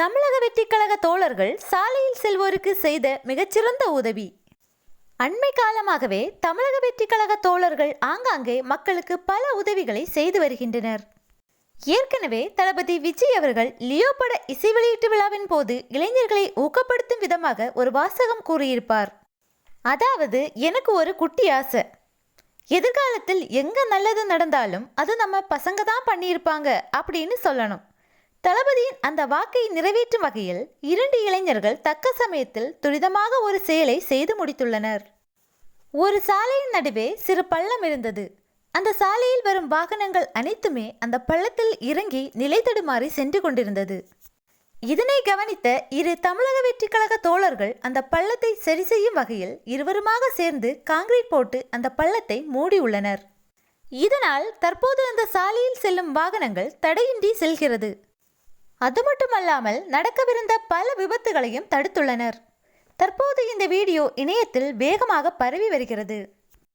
தமிழக வெற்றிக் கழக தோழர்கள் சாலையில் செல்வோருக்கு செய்த மிகச்சிறந்த உதவி. அண்மை காலமாகவே தமிழக வெற்றிக்கழக தோழர்கள் ஆங்காங்கே மக்களுக்கு பல உதவிகளை செய்து வருகின்றனர். ஏற்கனவே தளபதி விஜய் அவர்கள் லியோ பட இசை வெளியீட்டு விழாவின் போது இளைஞர்களை ஊக்கப்படுத்தும் விதமாக ஒரு வாசகம் கூறியிருப்பார். அதாவது எனக்கு ஒரு குட்டி ஆசை. எதிர்காலத்தில் எங்க நல்லது நடந்தாலும் அது நம்ம பசங்க தான் பண்ணியிருப்பாங்க அப்படின்னு சொல்லணும். தளபதியின் அந்த வாக்கை நிறைவேற்றும் வகையில் இரண்டு இளைஞர்கள் தக்க சமயத்தில் துரிதமாக ஒரு செயலை செய்து முடித்துள்ளனர். ஒரு சாலையின் நடுவே சிறு பள்ளம் இருந்தது. அந்த சாலையில் வரும் வாகனங்கள் அனைத்துமே அந்த பள்ளத்தில் இறங்கி நிலை தடுமாறி சென்று கொண்டிருந்தது. இதனை கவனித்த இரு தமிழக வெற்றி கழக தோழர்கள் அந்த பள்ளத்தை சரி செய்யும் வகையில் இருவருமாக சேர்ந்து காங்கிரீட் போட்டு அந்த பள்ளத்தை மூடியுள்ளனர் இதனால் தற்போது அந்த சாலையில் செல்லும் வாகனங்கள் தடையின்றி செல்கிறது. அது மட்டுமல்லாமல் நடக்கவிருந்த பல விபத்துகளையும் தடுத்துள்ளனர். தற்போது இந்த வீடியோ இணையத்தில் வேகமாக பரவி வருகிறது.